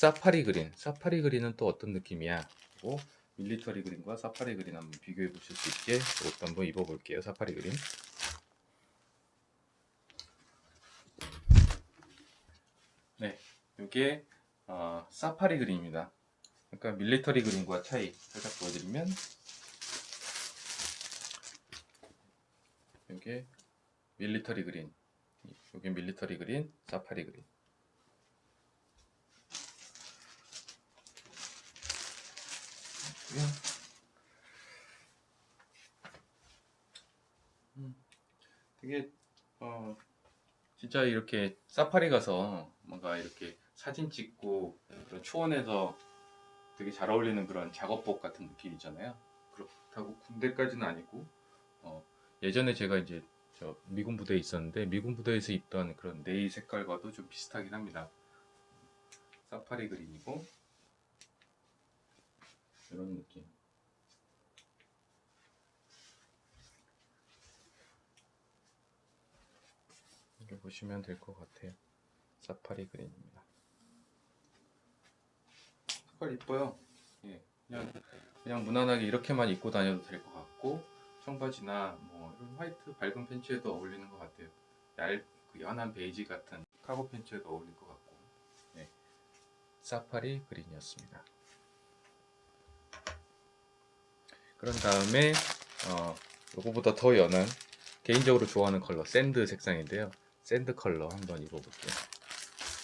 사파리 그린. 사파리 그린은 또 어떤 느낌이야? 그리고 밀리터리 그린과 사파리 그린 한번 비교해 보실 수 있게 이것도 한번 입어 볼게요. 사파리 그린. 네, 이게 어, 사파리 그린입니다. 그러니까 밀리터리 그린과 차이 살짝 보여드리면 이게 밀리터리 그린, 이게 밀리터리 그린, 사파리 그린. 음, 되게 어 진짜 이렇게 사파리 가서 뭔가 이렇게 사진 찍고 그런 초원에서 되게 잘 어울리는 그런 작업복 같은 느낌이잖아요. 그렇다고 군대까지는 아니고 어, 예전에 제가 이제 저 미군 부대에 있었는데 미군 부대에서 입던 그런 네이 색깔과도 좀 비슷하긴 합니다. 사파리 그린이고 이런 느낌. 이렇게 보시면 될 것 같아요. 사파리 그린입니다. 색깔 이뻐요. 예, 그냥 그냥 무난하게 이렇게만 입고 다녀도 될 것 같고 청바지나 뭐 이런 화이트 밝은 팬츠에도 어울리는 것 같아요. 얇, 그 연한 베이지 같은 카고 팬츠에도 어울릴 것 같고. 예, 사파리 그린이었습니다. 그런 다음에 어, 요거보다 더 연한 개인적으로 좋아하는 컬러 샌드 색상인데요. 샌드 컬러 한번 입어볼게요.